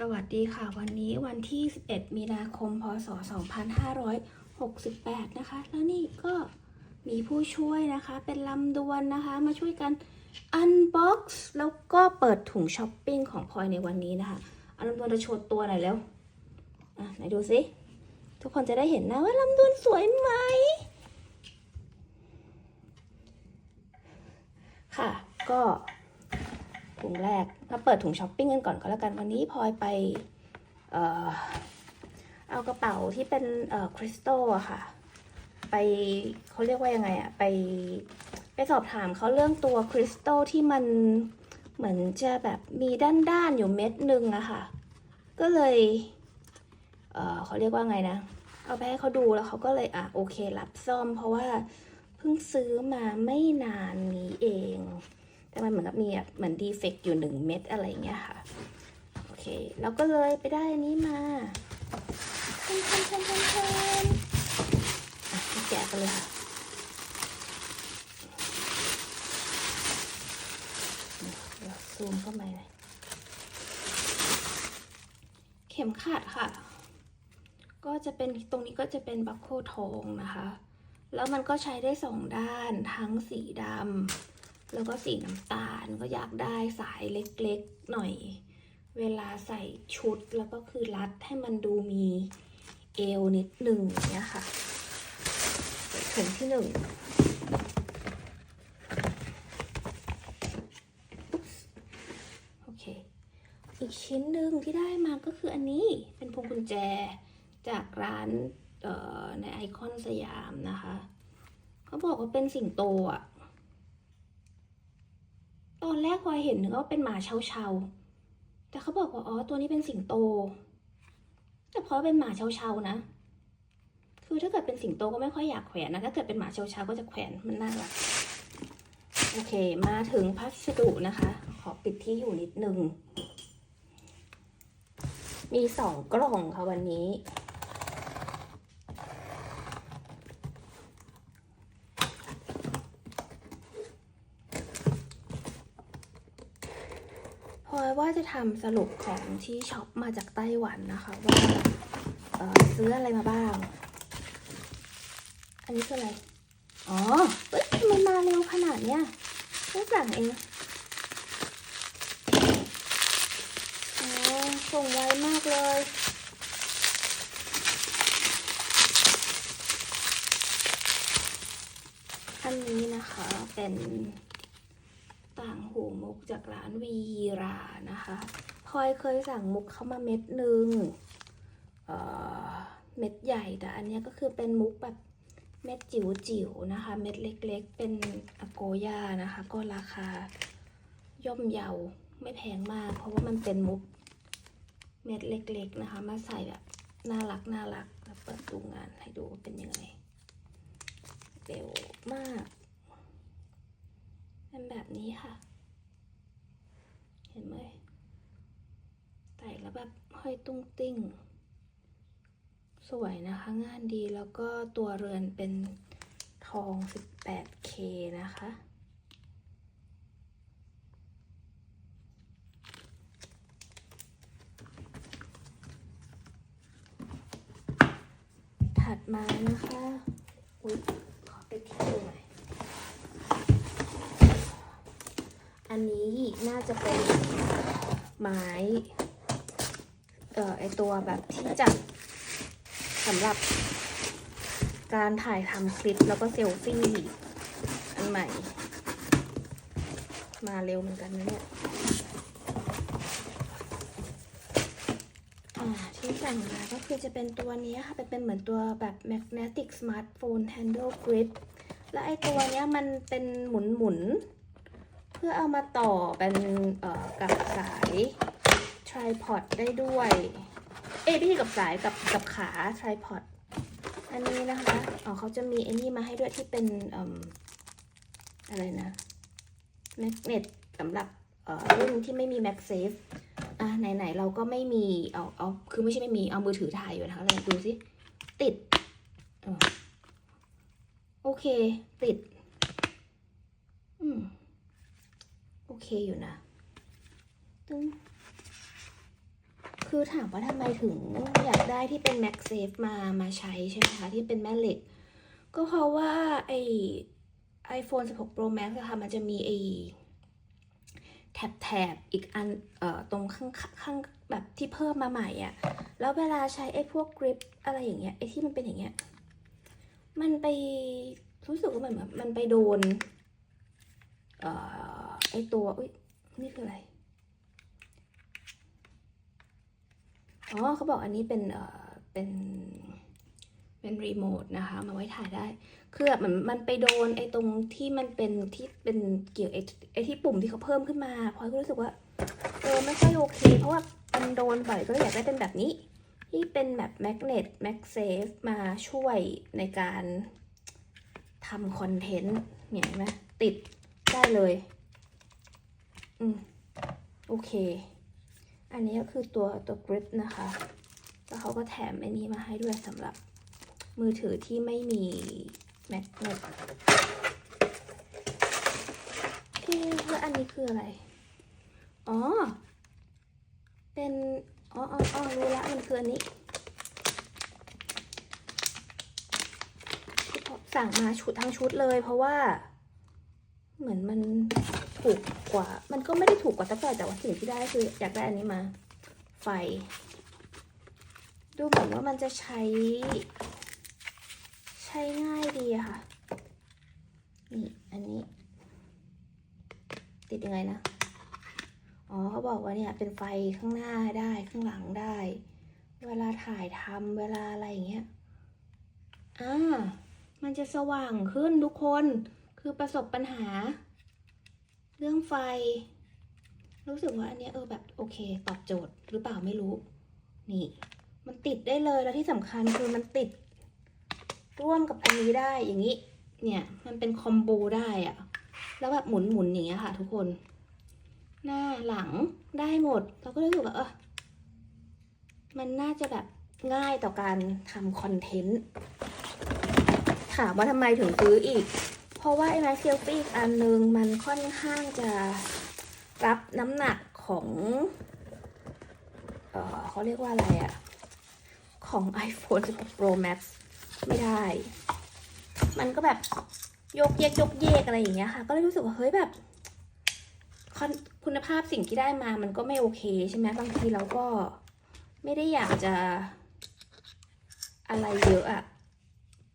สวัสดีค่ะวันนี้วันที่ 11 มีนาคม พศ 2568 นะคะ แล้วนี่ก็มีผู้ช่วยนะคะ เป็นลำดวนนะคะ มาช่วยกันอันบ็อกซ์แล้วก็เปิดถุงช้อปปิ้งของพลอยในวันนี้นะคะอันลำดวนจะโชว์ตัวหน่อยแล้วอะไหนดูสิทุกคนจะได้เห็นนะว่าลำดวนสวยไหมค่ะ ก็ ถุงแรกมาเปิดถุงช้อปปิ้งกันก่อนก็แล้วกันวันนี้พลอยไปเออเอากระเป๋าที่เป็นเอ่อคริสตัลอะค่ะ ไปเขาเรียกว่ายังไงอะไปไปสอบถามเขาเรื่องตัวคริสตัลที่มันเหมือนจะแบบมีด้านๆอยู่เม็ดหนึ่งอะค่ะ ก็เลยเออเขาเรียกว่าไงนะ เอาไปให้เขาดูแล้วเขาก็เลยอะโอเครับซ่อม เพราะว่าเพิ่งซื้อมาไม่นานนี้เอง มันเหมือนกับมีแบบเหมือนดีเฟกต์อยู่หนึ่งเม็ดอะไรเงี้ยค่ะ โอเค แล้วก็เลยไปได้อันนี้มาทันทันทันทันทันอะแกะกันเลยค่ะเดี๋ยวซูมเข้าไปหน่อยเข็มขัดค่ะ ก็จะเป็นตรงนี้ก็จะเป็นบัคโคทองนะคะ แล้วมันก็ใช้ได้สองด้านทั้งสีดำ แล้วก็สีน้ำตาลก็อยากได้สายเล็กๆหน่อย เวลาใส่ชุดแล้วก็คือรัดให้มันดูมีเอวนิดหนึ่งอย่างเนี้ยค่ะเข็มที่หนึ่งโอเค อีกชิ้นหนึ่งที่ได้มาก็คืออันนี้เป็นพวงกุญแจจากร้านในไอคอนสยามนะคะ เขาบอกว่าเป็นสิงโตอะ ตอนแรกพอยเห็นนึกว่าเป็นหมาเชาเชาแต่เขาบอกว่าอ๋อตัวนี้เป็นสิงโต แต่เพราะเป็นหมาเชาเชานะ คือถ้าเกิดเป็นสิงโตก็ไม่ค่อยอยากแขวนนะ ถ้าเกิดเป็นหมาเชาเชาก็จะแขวนมันน่ารักโอเค มาถึงพัสดุนะคะ ขอปิดที่อยู่นิดนึง มีสองกล่องค่ะวันนี้ พลอย ว่าจะทำสรุปของที่ช็อปมาจากไต้หวันนะคะ ว่าเออซื้ออะไรมาบ้าง อันนี้คืออะไร อ๋อเอ้ยทำไมันมาเร็วขนาดเนี้ยเพิ่งสั่งเองอ๋อส่งไวมากเลยอันนี้นะคะเป็นต่างหู กจากร้านวีรานะคะพลอยเคยสั่งมุกเข้ามาเม็ดหนึ่งเเม็ดใหญ่แต่อันนี้ก็คือเป็นมุกแบบเม็ดจิ๋วจิ๋วๆนะคะ เม็ดเล็กๆ เป็นอโกย่านะคะ ก็ราคาย่อมเยาไม่แพงมาก เพราะว่ามันเป็นมุกเม็ดเล็ก ๆนะคะ มาใส่แบบน่ารักน่ารักแล้วเปิดดูงานให้ดูเป็นยังไงเร็วมากเป็นแบบนี้ค่ะ เห็นไหมใส่แล้วแบบห้อยตุ้งติ้ง สวยนะคะงานดีแล้วก็ตัวเรือนเป็นทอง 18K นะคะ ถัดมานะคะ อุ๊ยขอไปที่ดูหน่อย อันนี้น่าจะเป็นไม้เอ่อไอตัวแบบที่จับสำหรับการถ่ายทำคลิปแล้วก็เซลฟี่ อันใหม่ มาเร็วเหมือนกันนะเนี่ยอ่าที่สั่งมาก็คือจะเป็นตัวนี้ค่ะเป็นเหมือนตัวแบบ magnetic smartphone handle grip และไอตัวเนี้ยมันเป็นหมุนหมุน พื่อเอามาต่อเป็นกับสาย tripod ได้ด้วย เอ้ยไม่ใช่กับสายกับกับขา tripod อันนี้นะคะอ๋อเขาจะมีไอ้นี่มาให้ด้วยที่เป็นออะไรนะ magnet สำหรับรุ่นที่ไม่มี magsafe อะไหนๆเราก็ไม่มีเอาเอาคือไม่ใช่ไม่มีเอามือถือถ่ายอยู่นะคะลองดูสิติดอโอเค ติด อืม เคอยู่นะตึ้งคือถามว่าทำไมถึงอยากได้ที่เป็น Max Safe มามาใช้ใช่ไหมคะที่เป็นแม่เหล็ก ก็เพราะว่าไอ iPhone 16 Pro Max อะค่ะมันจะมีไอแถบแถบอีกอันเอ่อตรงข้างข้างแบบที่เพิ่มมาใหม่อะแล้วเวลาใช้ไอ้พวกกริปอะไรอย่างเงี้ยไอ้ที่มันเป็นอย่างเงี้ย มันไปรู้สึกว่ามันมันไปโดน ออไอตัวอุ้ยนี่คืออะไร อ๋อเขาบอกอันนี้เป็นเออเป็นเป็นรีโมทนะคะ มาไว้ถ่ายได้คือแบบมันมันไปโดนไอ้ตรงที่มันเป็นที่เป็นเกี่ยวไอ้ไอ้ที่ปุ่มที่เขาเพิ่มขึ้นมาพอยก็รู้สึกว่าเออไม่ค่อยโอเค เพราะว่ามันโดนบ่อยก็เลยอยากได้เป็นแบบนี้ ที่เป็นแบบแมกเนตแมกเซฟมาช่วยในการทำคอนเทนต์เนี่ยเห็นไหมติด ได้เลย อืม โอเค อันนี้ก็คือตัวตัวกริปนะคะ แล้วเขาก็แถมอ้นี้มาให้ด้วยสำหรับมือถือที่ไม่มีแมกเนตที่แล้วอันนี้คืออะไร อ๋อ เป็น อ๋ออ๋ออ๋อรู้ละมันคืออันนี้ที่ผมสั่งมาชุดทั้งชุดเลยเพราะว่า เหมือนมันถูกกว่า มันก็ไม่ได้ถูกกว่าแต่แต่แต่ว่าสิ่งที่ได้คืออยากได้อันนี้มา ไฟ ดูเหมือนว่ามันจะใช้ ใช้ง่ายดีค่ะ นี่อันนี้ ติดยังไงนะ อ๋อเขาบอกว่าเนี่ยเป็นไฟข้างหน้าได้ข้างหลังได้ เวลาถ่ายทำเวลาอะไรอย่างเงี้ย อ่า มันจะสว่างขึ้นทุกคน คือประสบปัญหา เรื่องไฟ รู้สึกว่าอันเนี้ยเออแบบโอเค ตอบโจทย์หรือเปล่าไม่รู้ นี่ มันติดได้เลยแล้วที่สำคัญคือมันติด ร่วมกับอันนี้ได้อย่างนี้ เนี่ย มันเป็นคอมโบได้อะแล้วแบบหมุนหมุนๆอย่างเงี้ยค่ะ ทุกคน หน้าหลังได้หมด เราก็รู้สึกว่าเออมันน่าจะแบบง่ายต่อการทำคอนเทนต์ถามว่าทำไมถึงซื้ออีก เพราะว่าไอ้ไม้เซลฟี่อีกอันนึงมันค่อนข้างจะรับน้ำหนักของเออเขาเรียกว่าอะไรอะของ iPhone 16 Pro Max ไม่ได้ มันก็แบบยกเยกยกเยกอะไรอย่างเงี้ยค่ะ ก็เลยรู้สึกว่าเฮ้ยแบบค,คุณภาพสิ่งที่ได้มามันก็ไม่โอเคใช่ไหมบางทีเราก็ไม่ได้อยากจะอะไรเยอะอะ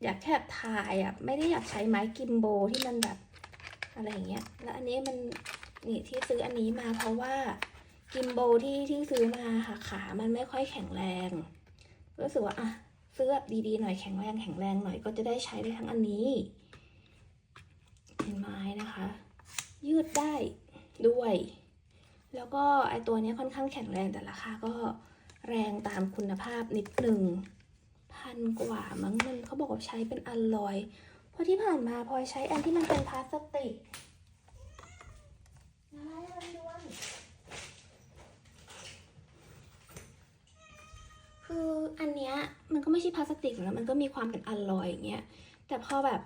อยากแค่ถ่ายอะไม่ได้อยากใช้ไม้กิมโบที่มันแบบอะไรอย่างเงี้ย แล้วอันนี้มันนี่ที่ซื้ออันนี้มาเพราะว่ากิมโบที่ที่ซื้อมาค่ะขามันไม่ค่อยแข็งแรง รู้สึกว่าอะซื้อแบบดีๆหน่อยแข็งแรงแข็งแรงหน่อยก็จะได้ใช้ได้ทั้งอันนี้ เป็นไม้นะคะ ยืดได้ด้วย แล้วก็ไอตัวนี้ค่อนข้างแข็งแรงแต่ราคาก็แรงตามคุณภาพนิดนึง พันกว่ามั้งมันเขาบอกว่าใช้เป็นอัลลอย เพราะที่ผ่านมาพลอยใช้อันที่มันเป็นพลาสติกคืออันเนี้ยมันก็ไม่ใช่พลาสติกแล้วมันก็มีความเป็นอัลลอยอย่างเงี้ยแต่พอแบบ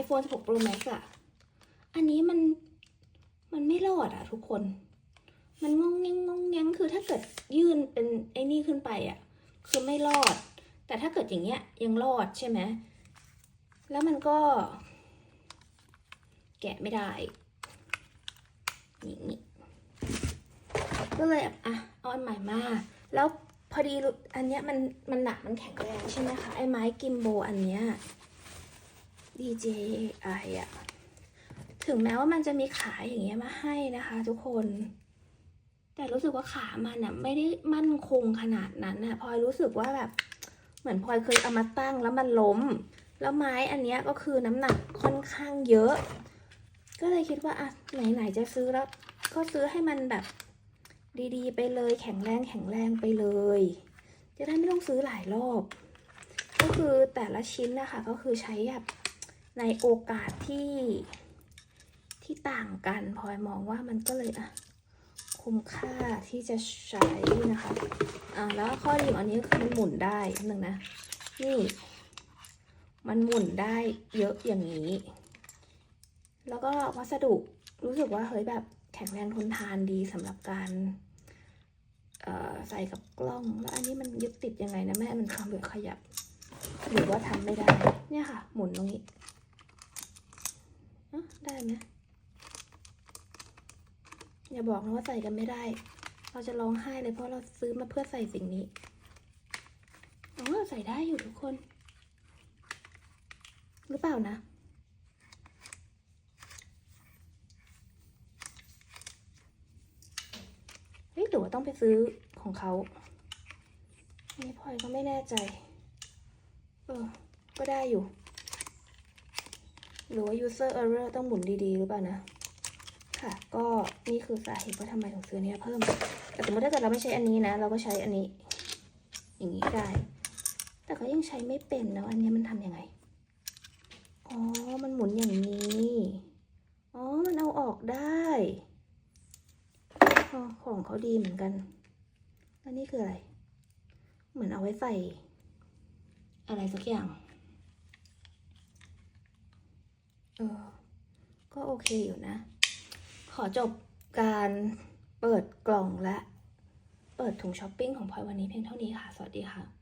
iPhone 16 Pro Max อะอันนี้มันมันไม่รอดอะทุกคน มันงงแงงงงแงงคือถ้าเกิดยื่นเป็นไอ้นี่ขึ้นไปอะคือไม่รอด แต่ถ้าเกิดอย่างเงี้ยยังรอดใช่ไหมแล้วมันก็ แกะไม่ได้อย่างนี้ก็เลยแบบอะเอาอันใหม่มา แล้วพอดีอันเนี้ยมันมันหนักมันแข็งแรงใช่ไหมคะไอ้ไม้กิมโบอันเนี้ย DJI อะถึงแม้ว่ามันจะมีขาอย่างเงี้ยมาให้นะคะทุกคน แต่รู้สึกว่าขามันอะไม่ได้มั่นคงขนาดนั้นอะพลอยรู้สึกว่าแบบ เหมือนพลอยเคยเอามาตั้งแล้วมันล้ม แล้วไม้อันนี้ก็คือน้ำหนักค่อนข้างเยอะ ก็เลยคิดว่าอะไหนๆจะซื้อแล้ว ก็ซื้อให้มันแบบดีๆ ไปเลยแข็งแรงแข็งแรงไปเลย จะได้ไม่ต้องซื้อหลายรอบ ก็คือแต่ละชิ้นนะคะก็คือใช้แบบในโอกาสที่ที่ต่างกันพลอยมองว่ามันก็เลยอะ คุ้มค่าที่จะใช้นะคะอ่าแล้วข้อดีของอันนี้คือมันหมุนได้หนึ่งนะ นี่ มันหมุนได้เยอะอย่างนี้ แล้วก็วัสดุรู้สึกว่าเฮ้ยแบบแข็งแรงทนทานดีสำหรับการเอ่อใส่กับกล้อง แล้วอันนี้มันยึดติดยังไงนะแม่ มันทำแบบขยับ หรือว่าทำไม่ได้ เนี่ยค่ะ หมุนตรงนี้อ๊ะได้ไหม อย่าบอกนะว่าใส่กันไม่ได้ เราจะร้องไห้เลยเพราะเราซื้อมาเพื่อใส่สิ่งนี้อ๋อใส่ได้อยู่ทุกคน หรือเปล่านะ เฮ้ยหรือว่าต้องไปซื้อของเขาอันนี่พลอยก็ไม่แน่ใจ เออ ก็ได้อยู่ หรือว่า user error ต้องหมุนดีๆ หรือเปล่านะ ค่ะ ก็นี่คือสาเหตุว่าทำไมถึงซื้อเนี้ยเพิ่ม แต่สมมติถ้าเกิดเราไม่ใช้อันนี้นะ เราก็ใช้อันนี้ อย่างนี้ได้ แต่ก็ยังใช้ไม่เป็นแล้วอันนี้มันทำยังไง อ๋อ มันหมุนอย่างนี้ อ๋อ มันเอาออกได้อของเขาดีเหมือนกัน แล้วนี่คืออะไร เหมือนเอาไว้ใส่ อะไรสักอย่าง เออ ก็โอเคอยู่นะ ขอจบการเปิดกล่องและเปิดถุงช้อปปิ้งของพลอยวันนี้เพียงเท่านี้ค่ะ สวัสดีค่ะ